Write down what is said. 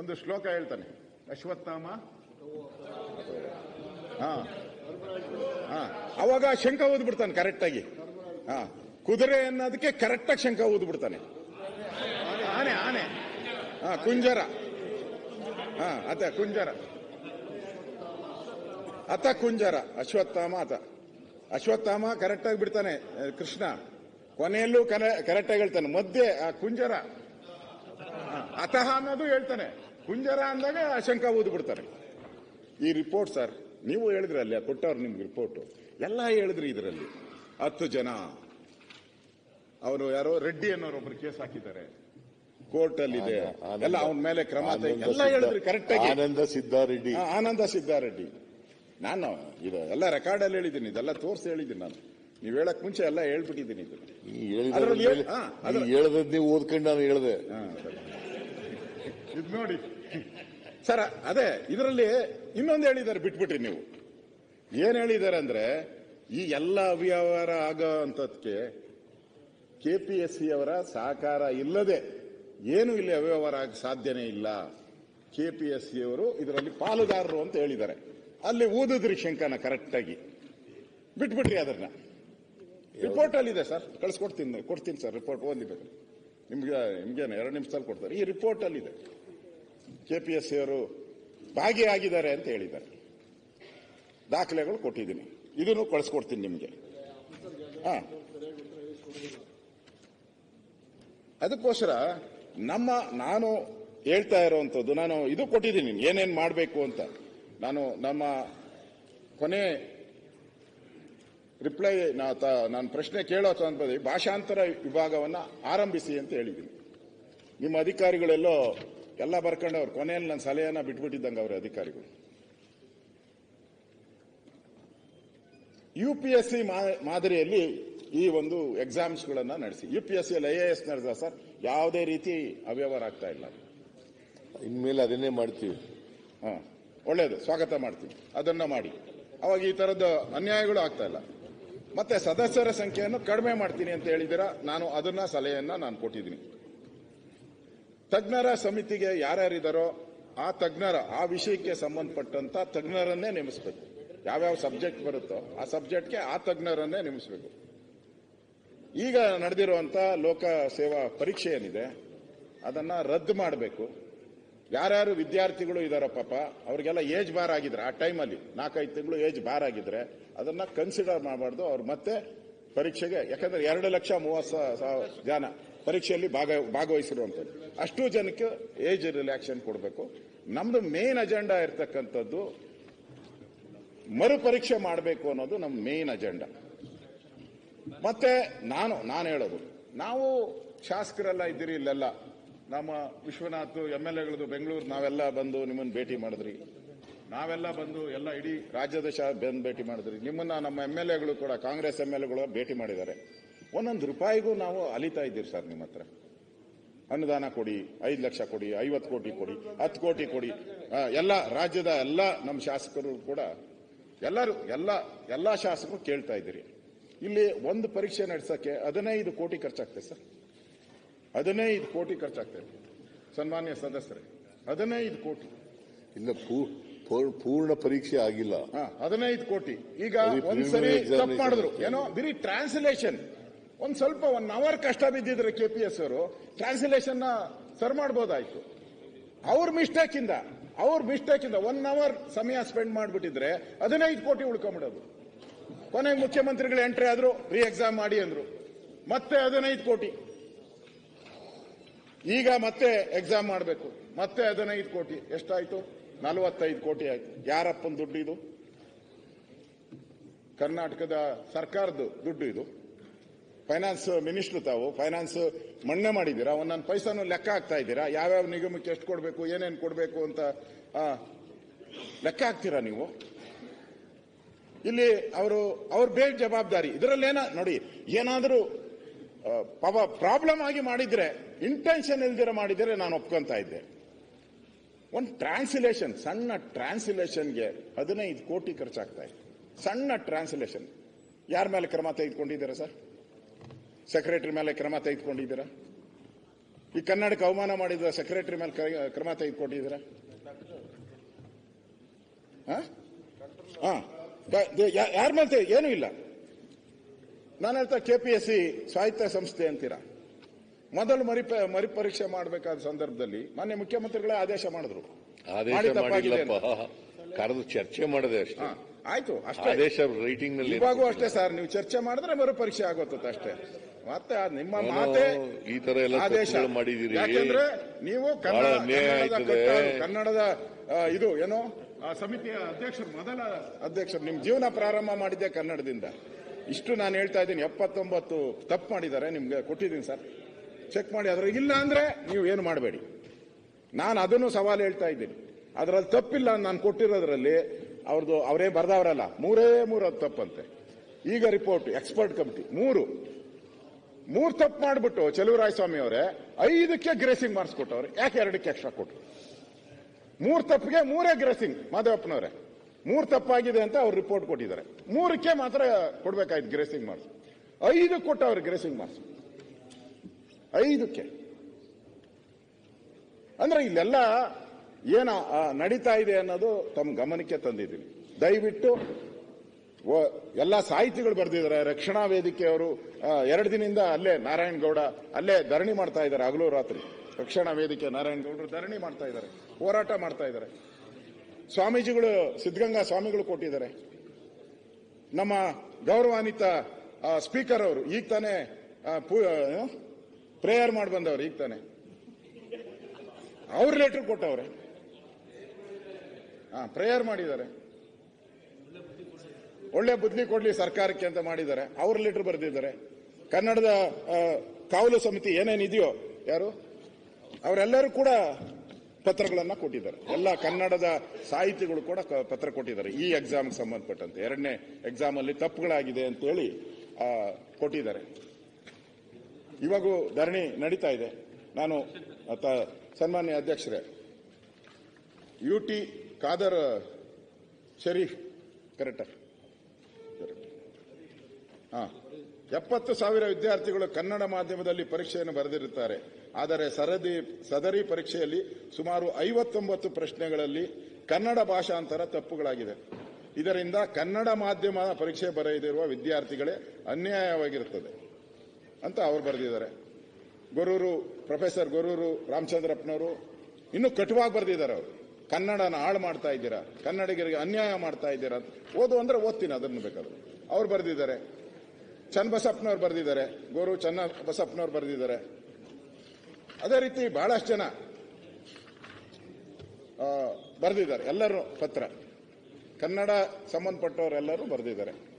ಒಂದು ಶ್ಲೋಕ ಹೇಳ್ತಾನೆ. ಅಶ್ವತ್ಥಾಮ. ಹಾ. ಅವಾಗ ಶಂಕ ಓದ್ಬಿಡ್ತಾನೆ ಕರೆಕ್ಟಾಗಿ. ಹಾ. ಕುದುರೆ ಅನ್ನೋದಕ್ಕೆ ಕರೆಕ್ಟಾಗಿ ಶಂಕ ಓದ್ಬಿಡ್ತಾನೆ ಆನೆ ಆನೆ ಹಾ, ಕುಂಜರ. ಹಾ, ಅತ ಕುಂಜರ. ಅತ ಕುಂಜರ. ಅಶ್ವತ್ಥಾಮ ಅತ. ಅಶ್ವತ್ಥಾಮ ಕರೆಕ್ಟಾಗಿ ಬಿಡ್ತಾನೆ ಕೃಷ್ಣ. ಕೊನೆಯಲ್ಲೂ ಕರೆಕ್ಟಾಗಿ ಹೇಳ್ತಾನೆ, ಮಧ್ಯೆ ಆ ಕುಂಜರ. ಅತಃ ಅನ್ನೋದು ಹೇಳ್ತಾನೆ. ಕುಂಜರ ಅಂದಾಗ ಶಂಕ ಓದಿ ಬಿಡ್ತಾರೆ ಈ ರಿಪೋರ್ಟ್ ಸರ್ ನೀವು ಹೇಳಿದ್ರಿ ಅಲ್ಲಿ ಕೊಟ್ಟವ್ರು ನಿಮ್ಗೆ ರಿಪೋರ್ಟ್ ಎಲ್ಲ ಹೇಳಿದ್ರಿ ಇದರಲ್ಲಿ. ಹತ್ತು ಜನ. ಅವರು ಯಾರೋ ರೆಡ್ಡಿ ಅನ್ನೋರು ಒಬ್ರು ಕೇಸ್ ಹಾಕಿದ್ದಾರೆ. ಕೋರ್ಟ್ ಅಲ್ಲಿ ಇದೆ. ಎಲ್ಲ ಅವನ ಮೇಲೆ ಕ್ರಮ ಎಲ್ಲ ಹೇಳಿದ್ರಿ ಕರೆಕ್ಟ್ ಆಗಿ. ಆನಂದ ಸಿದ್ದಾರೆಡ್ಡಿ. ಆನಂದ ಸಿದ್ದಾರೆಡ್ಡಿ. ನಾನು ಇದು ಎಲ್ಲ ರೆಕಾರ್ಡ್ ಅಲ್ಲಿ ಹೇಳಿದ್ದೀನಿ. ಇದೆಲ್ಲ ತೋರಿಸಿ ಹೇಳಿದ್ದೀನಿ ನಾನು. ನೀವು ಹೇಳಕ್ ಮುಂಚೆ ಎಲ್ಲ ಹೇಳ್ಬಿಟ್ಟಿದ್ದೀನಿ ಇದು. ಹೇಳಿದ ಅದ್ರ- ನೀವು ಓದ್ಕೊಂಡು ನಾನು ಹೇಳ್ದೆ. ಹಾ, ಸರಿ. ಇದು ನೋಡಿ. ಸರ್ ಅದೇ ಇದರಲ್ಲಿ ಇನ್ನೊಂದು ಹೇಳಿದ್ದಾರೆ ಬಿಟ್ಬಿಟ್ರಿ ನೀವು. ಏನ್ ಹೇಳಿದ್ದಾರೆ ಅಂದ್ರೆ ಈ ಎಲ್ಲ ಅವ್ಯವಹಾರ ಆಗೋ ಅಂತದಕ್ಕೆ ಸಿ ಅವರ ಸಹಕಾರ ಇಲ್ಲದೆ ಏನು ಇಲ್ಲಿ ಅವ್ಯವಹಾರ ಆಗ ಸಾಧ್ಯನೇ ಇಲ್ಲ. ಕೆ ಪಿ ಎಸ್ ಸಿ ಅವರು ಇದರಲ್ಲಿ ಪಾಲುದಾರರು ಅಂತ ಹೇಳಿದ್ದಾರೆ. ಅಲ್ಲಿ ಓದಿದ್ರಿ ಶಂಕನ ಕರೆಕ್ಟಾಗಿ. ಬಿಟ್ಬಿಟ್ರಿ ಅದನ್ನ. ರಿಪೋರ್ಟ್ ಅಲ್ಲಿದೆ ಸರ್ ಕಳ್ಸಿಕೊಡ್ತೀನಿ ಕೊಡ್ತೀನಿ ಸರ್ ರಿಪೋರ್ಟ್ ಓದಿಬೇಕು ನಿಮ್ಗೆ ನಿಮ್ಗೇನು ಎರಡು ನಿಮಿಷದಲ್ಲಿ ಕೊಡ್ತಾರೆ. ಈ ರಿಪೋರ್ಟ್ ಅಲ್ಲಿ ಇದೆ ಎಸ್ ಅವರು ಭಾಗಿಯಾಗಿದ್ದಾರೆ ಅಂತ ಹೇಳಿದ್ದಾರೆ. ದಾಖಲೆಗಳು ಕೊಟ್ಟಿದ್ದೀನಿ. ಇದನ್ನು ಕಳಿಸ್ಕೊಡ್ತೀನಿ ನಿಮಗೆ. ಹಾಂ. ಅದಕ್ಕೋಸ್ಕರ ನಮ್ಮ, ನಾನು ಹೇಳ್ತಾ ಇರೋವಂಥದ್ದು, ನಾನು ಇದು ಕೊಟ್ಟಿದ್ದೀನಿ. ಏನೇನು ಮಾಡಬೇಕು ಅಂತ. ನಾನು ನಮ್ಮ ಕೊನೆ ರಿಪ್ಲೈ ನಾನು ಪ್ರಶ್ನೆ ಕೇಳೋ ಸಂದರ್ಭದಲ್ಲಿ ಭಾಷಾಂತರ ವಿಭಾಗವನ್ನ ಆರಂಭಿಸಿ ಅಂತ ಹೇಳಿದ್ದೀನಿ. ನಿಮ್ಮ ಅಧಿಕಾರಿಗಳೆಲ್ಲೋ ಎಲ್ಲ ಬರ್ಕೊಂಡವ್ರು ಕೊನೆಯಲ್ಲಿ ನನ್ನ ಸಲಹೆಯನ್ನ ಬಿಟ್ಬಿಟ್ಟಿದ್ದಂಗೆ ಅವರ ಅಧಿಕಾರಿಗಳು. ಯು ಪಿ ಎಸ್ ಸಿ ಮಾದರಿಯಲ್ಲಿ ಈ ಒಂದು ಎಕ್ಸಾಮ್ಸ್ಗಳನ್ನು ನಡೆಸಿ. U P S C I A S ನಡೆದ ಸರ್ ಯಾವುದೇ ರೀತಿ ಅವ್ಯವಹಾರ ಆಗ್ತಾ ಇಲ್ಲ. ಇನ್ಮೇಲೆ ಅದನ್ನೇ ಮಾಡ್ತೀವಿ. ಹಾ ಒಳ್ಳೆಯದು ಸ್ವಾಗತ ಮಾಡ್ತೀವಿ ಅದನ್ನ ಮಾಡಿ. ಅವಾಗ ಈ ತರದ ಅನ್ಯಾಯಗಳು ಆಗ್ತಾ ಇಲ್ಲ. ಮತ್ತೆ ಸದಸ್ಯರ ಸಂಖ್ಯೆಯನ್ನು ಕಡಿಮೆ ಮಾಡ್ತೀನಿ ಅಂತ ಹೇಳಿದಿರ ನಾನು ಅದನ್ನ ಸಲಹೆಯನ್ನ ನಾನು ಕೊಟ್ಟಿದ್ದೀನಿ. ತಜ್ಞರ ಸಮಿತಿಗೆ ಯಾರ್ಯಾರಿದ್ದಾರೋ ಆ ತಜ್ಞರ, ಆ ವಿಷಯಕ್ಕೆ ಸಂಬಂಧಪಟ್ಟಂತ ತಜ್ಞರನ್ನೇ ನೇಮಿಸಬೇಕು. ಯಾವ್ಯಾವ ಸಬ್ಜೆಕ್ಟ್ ಬರುತ್ತೋ ಆ ಸಬ್ಜೆಕ್ಟ್ಗೆ ಆ ತಜ್ಞರನ್ನೇ ನೇಮಿಸಬೇಕು. ಈಗ ನಡೆದಿರುವಂತ ಲೋಕ ಸೇವಾ ಪರೀಕ್ಷೆ ಏನಿದೆ, ಅದನ್ನ ರದ್ದು ಮಾಡಬೇಕು. ಯಾರ್ಯಾರು ವಿದ್ಯಾರ್ಥಿಗಳು ಇದಾರ ಪಾಪ, ಅವ್ರಿಗೆಲ್ಲ ಏಜ್ ಬಾರ್ ಆಗಿದ್ರೆ, ಆ ಟೈಮಲ್ಲಿ ನಾಲ್ಕೈದು ತಿಂಗಳು ಏಜ್ ಬಾರ್ ಆಗಿದ್ರೆ ಅದನ್ನ ಕನ್ಸಿಡರ್ ಮಾಡಬಾರ್ದು. ಅವ್ರು ಮತ್ತೆ ಪರೀಕ್ಷೆಗೆ, ಯಾಕಂದ್ರೆ ಎರಡು ಲಕ್ಷ ಮೂವತ್ತು ಸಾವಿರ ಜನ ಪರೀಕ್ಷೆಯಲ್ಲಿ ಭಾಗ, ಭಾಗವಹಿಸಿರುವಂಥದ್ದು. ಅಷ್ಟು ಜನಕ್ಕೆ ಏಜ್ ರಿಲ್ಯಾಕ್ಷನ್ ಕೊಡಬೇಕು. ನಮ್ದು ಮೇನ್ ಅಜೆಂಡಾ ಇರ್ತಕ್ಕಂಥದ್ದು ಮರುಪರೀಕ್ಷೆ ಮಾಡಬೇಕು ಅನ್ನೋದು ನಮ್ಮ ಮೇನ್ ಅಜೆಂಡಾ ಮತ್ತೆ ನಾನು ನಾನು ಹೇಳೋದು, ನಾವು ಶಾಸಕರೆಲ್ಲ ಇದ್ದೀರಿ, ಇಲ್ಲೆಲ್ಲ ನಮ್ಮ ವಿಶ್ವನಾಥ್ ಎಂ ಎಲ್ ಎಗಳದು ಬೆಂಗಳೂರು, ನಾವೆಲ್ಲ ಬಂದು ನಿಮ್ಮನ್ನು ಭೇಟಿ ಮಾಡಿದ್ರಿ. ನಾವೆಲ್ಲ ಬಂದು ಎಲ್ಲ ಇಡೀ ರಾಜ್ಯದ ಶಾ, ಬಂದು ಭೇಟಿ ಮಾಡಿದ್ರಿ. ನಿಮ್ಮನ್ನ ನಮ್ಮ ಎಂ ಎಲ್ ಎಗಳು ಕೂಡ, ಕಾಂಗ್ರೆಸ್ ಎಂ ಎಲ್ ಎಗಳು ಭೇಟಿ ಮಾಡಿದ್ದಾರೆ. ಒಂದೊಂದು ರೂಪಾಯಿಗೂ ನಾವು ಅಲಿತಾ ಇದ್ದೀರಿ ಸರ್ ನಿಮ್ಮ ಹತ್ರ. ಅನುದಾನ ಕೊಡಿ, ಐದು ಲಕ್ಷ ಕೊಡಿ, ಐವತ್ತು ಕೋಟಿ ಕೊಡಿ, ಹತ್ತು ಕೋಟಿ ಕೊಡಿ. ಎಲ್ಲ ರಾಜ್ಯದ ಎಲ್ಲ ನಮ್ಮ ಶಾಸಕರು ಕೂಡ, ಎಲ್ಲರೂ, ಎಲ್ಲ ಎಲ್ಲ ಶಾಸಕರು ಕೇಳ್ತಾ ಇದ್ದೀರಿ. ಇಲ್ಲಿ ಒಂದು ಪರೀಕ್ಷೆ ನಡೆಸಕ್ಕೆ ಹದಿನೈದು ಕೋಟಿ ಖರ್ಚಾಗ್ತದೆ ಸರ್. ಹದಿನೈದು ಕೋಟಿ ಖರ್ಚಾಗ್ತದೆ. ಸನ್ಮಾನ್ಯ ಸದಸ್ಯರೇ ಹದಿನೈದು ಕೋಟಿ. ಇಲ್ಲ ಪೂರ್ಣ ಪರೀಕ್ಷೆ ಆಗಿಲ್ಲ. ಹದಿನೈದು ಕೋಟಿ. ಈಗ ಒಂದ್ಸರಿ ತಪ್ಪು ಮಾಡಿದ್ರು. ಏನೋ ಬರೀ ಟ್ರಾನ್ಸ್ಲೇಷನ್ ಒಂದ್ ಸ್ವಲ್ಪ ಒನ್ ಅವರ್ ಕಷ್ಟ ಬಿದ್ದಿದ್ರೆ ಕೆ ಪಿ ಎಸ್ ಅವರು ಟ್ರಾನ್ಸ್ಲೇಷನ್ ಸರ್ ಮಾಡ್ಬೋದಾಯ್ತು. ಅವ್ರ ಮಿಸ್ಟೇಕ್ ಇಂದ ಅವ್ರ ಮಿಸ್ಟೇಕ್ ಇಂದ ಒನ್ ಅವರ್ ಸಮಯ ಸ್ಪೆಂಡ್ ಮಾಡ್ಬಿಟ್ಟಿದ್ರೆ ಹದಿನೈದು ಕೋಟಿ ಉಳ್ಕೊಂಬಿಡೋದು. ಕೊನೆಗೆ ಮುಖ್ಯಮಂತ್ರಿಗಳು ಎಂಟ್ರಿ ಆದ್ರು ರೀ ಎಕ್ಸಾಮ್ ಮಾಡಿ ಅಂದ್ರು. ಮತ್ತೆ ಹದಿನೈದು ಕೋಟಿ. ಈಗ ಮತ್ತೆ ಎಕ್ಸಾಮ್ ಮಾಡಬೇಕು. ಮತ್ತೆ ಹದಿನೈದು ಕೋಟಿ. ಎಷ್ಟಾಯ್ತು? ನಲವತ್ತೈದು ಕೋಟಿ ಆಯ್ತು. ಯಾರಪ್ಪನ ದುಡ್ಡು ಇದು? ಕರ್ನಾಟಕದ ಸರ್ಕಾರದ ದುಡ್ಡು ಇದು. ಫೈನಾನ್ಸ್ ಮಿನಿಸ್ಟರ್ ತಾವು ಫೈನಾನ್ಸ್ ಮಣ್ಣೆ ಮಾಡಿದ್ದೀರಾ? ಒಂದೊಂದು ಪೈಸಾನು ಲೆಕ್ಕ ಹಾಕ್ತಾ ಇದ್ದೀರಾ? ಯಾವ್ಯಾವ ನಿಗಮಕ್ಕೆ ಎಷ್ಟು ಕೊಡಬೇಕು, ಏನೇನು ಕೊಡಬೇಕು ಅಂತ ಲೆಕ್ಕ ಹಾಕ್ತೀರಾ ನೀವು? ಇಲ್ಲಿ ಅವರು, ಅವ್ರ ಬೇಗ ಜವಾಬ್ದಾರಿ. ಇದರಲ್ಲೇನ, ನೋಡಿ, ಏನಾದರೂ ಪಾಪ ಪ್ರಾಬ್ಲಮ್ ಆಗಿ ಮಾಡಿದ್ರೆ ಇಂಟೆನ್ಷನ್ ಇಲ್ದಿರ ಮಾಡಿದ್ರೆ ನಾನು ಒಪ್ಕೊಂತ ಇದ್ದೆ. ಒಂದು ಟ್ರಾನ್ಸ್ಲೇಷನ್ ಸಣ್ಣ ಟ್ರಾನ್ಸ್ಲೇಷನ್ಗೆ ಹದಿನೈದು ಕೋಟಿ ಖರ್ಚಾಗ್ತಾ ಇದೆ. ಸಣ್ಣ ಟ್ರಾನ್ಸ್ಲೇಷನ್ ಯಾರ ಮೇಲೆ ಕ್ರಮ ತೆಗೆದುಕೊಂಡಿದ್ದೀರಾ ಸರ್? ಸೆಕ್ರೆಟರಿ ಮೇಲೆ ಕ್ರಮ ತೆಗೆದುಕೊಂಡಿದ್ದೀರಾ? ಈ ಕನ್ನಡಕ್ಕೆ ಅವಮಾನ ಮಾಡಿದ ಸೆಕ್ರೆಟರಿ ಮೇಲೆ ಕ್ರ- ಕ್ರಮ ತೆಗೆದುಕೊಂಡಿದ್ದೀರಾ? ಯಾರ ಮೇಲೆ ಏನೂ ಇಲ್ಲ. ನಾನು ಹೇಳ್ತಾ ಕೆಪಿಎಸ್ಸಿ ಸಾಹಿತ್ಯ ಸಂಸ್ಥೆ ಅಂತೀರಾ? ಮೊದಲು ಮರಿ ಮರಿ ಪರೀಕ್ಷೆ ಮಾಡಬೇಕಾದ ಸಂದರ್ಭದಲ್ಲಿ ಮಾನ್ಯ ಮುಖ್ಯಮಂತ್ರಿಗಳೇ ಆದೇಶ ಮಾಡಿದ್ರು. ಕರೆದು ಚರ್ಚೆ ಮಾಡಿದೆ ಅಷ್ಟೇ. ಆಯ್ತು ಅಷ್ಟೇ. ಆದೇಶ ರೈಟಿಂಗ್ನಲ್ಲಿ ಇವಾಗೂ ಅಷ್ಟೇ ಸರ್ ನೀವು ಚರ್ಚೆ ಮಾಡಿದ್ರೆ ಮರು ಪರೀಕ್ಷೆ ಆಗೋತ್ತ ಅಷ್ಟೇ. ಮತ್ತೆ ನಿಮ್ಮ ಮಾತೆ ಈ ತರ ಎಲ್ಲ ಆದೇಶ. ಮಾಡಿದೀರಿ ಯಾಕಂದ್ರೆ ನೀವು ಕನ್ನಡದ ಇದು ಏನೋ? ಆ ಸಮಿತಿಯ ಅಧ್ಯಕ್ಷರು ಮೊದಲ ಅಧ್ಯಕ್ಷರು ನಿಮ್ ಜೀವನ ಪ್ರಾರಂಭ ಮಾಡಿದ್ದೆ ಕನ್ನಡದಿಂದ. ಇಷ್ಟು ನಾನು ಹೇಳ್ತಾ ಇದ್ದೀನಿ. ಎಪ್ಪತ್ತೊಂಬತ್ತು ತಪ್ಪು ಮಾಡಿದ್ದಾರೆ, ನಿಮ್ಗೆ ಕೊಟ್ಟಿದ್ದೀನಿ ಸರ್. ಚೆಕ್ ಮಾಡಿ ಅದ್ರ ಇಲ್ಲ ಅಂದ್ರೆ ನೀವು ಏನು ಮಾಡಬೇಡಿ. ನಾನು ಅದನ್ನು ಸವಾಲು ಹೇಳ್ತಾ ಇದ್ದೀನಿ. ಅದರಲ್ಲಿ ತಪ್ಪಿಲ್ಲ ನಾನು ಕೊಟ್ಟಿರೋದ್ರಲ್ಲಿ ಅವ್ರದ್ದು ಅವರೇ ಬರ್ದವರಲ್ಲ. ಮೂರೇ ಮೂರು ಅದು ತಪ್ಪಂತೆ. ಈಗ ರಿಪೋರ್ಟ್ ಎಕ್ಸ್ಪರ್ಟ್ ಕಮಿಟಿ ಮೂರು. ಮೂರು ತಪ್ಪು ಮಾಡಿಬಿಟ್ಟು ಚೆಲುವರಾಯಸ್ವಾಮಿ ಅವರೇ ಐದಕ್ಕೆ ಗ್ರೇಸಿಂಗ್ ಮಾಡಿಸ್ಕೊಟ್ಟವ್ರೆ. ಕೊಟ್ಟವ್ರೆ ಯಾಕೆ ಎರಡಕ್ಕೆ ಎಕ್ಸ್ಟ್ರಾ ಕೊಟ್ಟರು ಮೂರು ತಪ್ಪಿಗೆ ಮೂರೇ ಗ್ರೇಸಿಂಗ್ ಮಾಧವಪ್ಪನವರೇ ಮೂರು ತಪ್ಪಾಗಿದೆ ಅಂತ ಅವ್ರು ರಿಪೋರ್ಟ್ ಕೊಟ್ಟಿದ್ದಾರೆ. ಮೂರಕ್ಕೆ ಮಾತ್ರ ಕೊಡ್ಬೇಕಾಯ್ತು ಗ್ರೇಸಿಂಗ್ ಮಾರ್ಕ್ಸ್ ಐದು ಕೊಟ್ಟವ್ರೆ ಗ್ರೇಸಿಂಗ್ ಮಾರ್ಕ್ಸ್ ಐದಕ್ಕೆ. ಅಂದ್ರೆ ಇಲ್ಲೆಲ್ಲ ಏನ ನಡೀತಾ ಇದೆ ಅನ್ನೋದು ತಮ್ಮ ಗಮನಕ್ಕೆ ತಂದಿದ್ದೀನಿ. ದಯವಿಟ್ಟು ಎಲ್ಲ ಸಾಹಿತಿಗಳು ಬರೆದಿದ್ದಾರೆ. ರಕ್ಷಣಾ ವೇದಿಕೆಯವರು ಎರಡು ದಿನದಿಂದ ಅಲ್ಲೇ ನಾರಾಯಣಗೌಡ ಅಲ್ಲೇ ಧರಣಿ ಮಾಡ್ತಾ ಇದ್ದಾರೆ. ಹಗಲು ರಾತ್ರಿ. ರಕ್ಷಣಾ ವೇದಿಕೆ ನಾರಾಯಣಗೌಡರು ಧರಣಿ ಮಾಡ್ತಾ ಇದ್ದಾರೆ. ಹೋರಾಟ ಮಾಡ್ತಾ ಇದ್ದಾರೆ. ಸ್ವಾಮೀಜಿಗಳು, ಸಿದ್ಧಗಂಗಾ ಸ್ವಾಮಿಗಳು ಕೊಟ್ಟಿದ್ದಾರೆ. ನಮ್ಮ ಗೌರವಾನ್ವಿತ ಸ್ಪೀಕರ್ ಅವರು, ಈಗ ತಾನೇ ಪ್ರೇಯರ್ ಮಾಡಿ ಬಂದವರು, ಈಗ ತಾನೆ. ಅವ್ರ ಲೆಟರ್ ಕೊಟ್ಟವ್ರೆ. ಹಾ ಪ್ರೇಯರ್ ಮಾಡಿದ್ದಾರೆ. ಒಳ್ಳೆ ಬುದ್ಧಿ ಕೊಡ್ಲಿ ಸರ್ಕಾರಕ್ಕೆ ಅಂತ ಮಾಡಿದ್ದಾರೆ. ಅವ್ರ ಲೆಟರ್ ಬರೆದಿದ್ದಾರೆ. ಕನ್ನಡದ ಕಾವಲು ಸಮಿತಿ ಏನೇನಿದೆಯೋ, ಯಾರು? ಅವರೆಲ್ಲರೂ ಕೂಡ ಪತ್ರಗಳನ್ನ ಕೊಟ್ಟಿದ್ದಾರೆ. ಎಲ್ಲ ಕನ್ನಡದ ಸಾಹಿತಿಗಳು ಕೂಡ ಪತ್ರ ಕೊಟ್ಟಿದ್ದಾರೆ. ಈ ಎಕ್ಸಾಮ್ಗೆ ಸಂಬಂಧಪಟ್ಟಂತೆ. ಎರಡನೇ ಎಕ್ಸಾಮ್ ಅಲ್ಲಿ ತಪ್ಪುಗಳಾಗಿದೆ ಅಂತೇಳಿ ಆ, ಕೊಟ್ಟಿದ್ದಾರೆ. ಇವಾಗ ಧರಣಿ ನಡೀತಾ ಇದೆ. ನಾನು ಸನ್ಮಾನ್ಯ ಅಧ್ಯಕ್ಷರೇ U T Khader Sharif correct. ಹಾ. ಎಪ್ಪತ್ತು ಸಾವಿರ ವಿದ್ಯಾರ್ಥಿಗಳು ಕನ್ನಡ ಮಾಧ್ಯಮದಲ್ಲಿ ಪರೀಕ್ಷೆಯನ್ನು ಬರೆದಿರುತ್ತಾರೆ. ಆದರೆ ಸರದಿ, ಸದರಿ ಪರೀಕ್ಷೆಯಲ್ಲಿ ಸುಮಾರು ಐವತ್ತೊಂಬತ್ತು ಪ್ರಶ್ನೆಗಳಲ್ಲಿ ಕನ್ನಡ ಭಾಷಾಂತರ ತಪ್ಪುಗಳಾಗಿದೆ ಇದರಿಂದ ಕನ್ನಡ ಮಾಧ್ಯಮ ಪರೀಕ್ಷೆ ಬರೆಯದಿರುವ ವಿದ್ಯಾರ್ಥಿಗಳೇ ಅನ್ಯಾಯವಾಗಿರುತ್ತದೆ ಅಂತ ಅವರು ಬರೆದಿದ್ದಾರೆ. ಗೊರೂರು, ಪ್ರೊಫೆಸರ್ ಗೊರೂರು ರಾಮಚಂದ್ರಪ್ಪನವರು ಇನ್ನೂ ಕಟುವಾಗಿ ಬರೆದಿದ್ದಾರೆ ಅವರು. ಕನ್ನಡನ ಹಾಳು ಮಾಡ್ತಾ ಇದ್ದೀರಾ? ಕನ್ನಡಿಗರಿಗೆ ಅನ್ಯಾಯ ಮಾಡ್ತಾ ಇದ್ದೀರಾ ಓದು ಅಂದರೆ ಓದ್ತೀನಿ, ಅದನ್ನು ಬೇಕಾದ್ರೆ. ಅವ್ರು ಬರೆದಿದ್ದಾರೆ. ಚನ್ನಬಸಪ್ಪನವ್ರು ಬರೆದಿದ್ದಾರೆ. ಗೋರು ಚನ್ನ ಬಸಪ್ಪನವ್ರು ಬರೆದಿದ್ದಾರೆ. ಅದೇ ರೀತಿ ಬಹಳಷ್ಟು ಜನ ಬರೆದಿದ್ದಾರೆ. ಎಲ್ಲರೂ ಪತ್ರ. ಕನ್ನಡ ಸಂಬಂಧಪಟ್ಟವರೆಲ್ಲರೂ ಬರೆದಿದ್ದಾರೆ.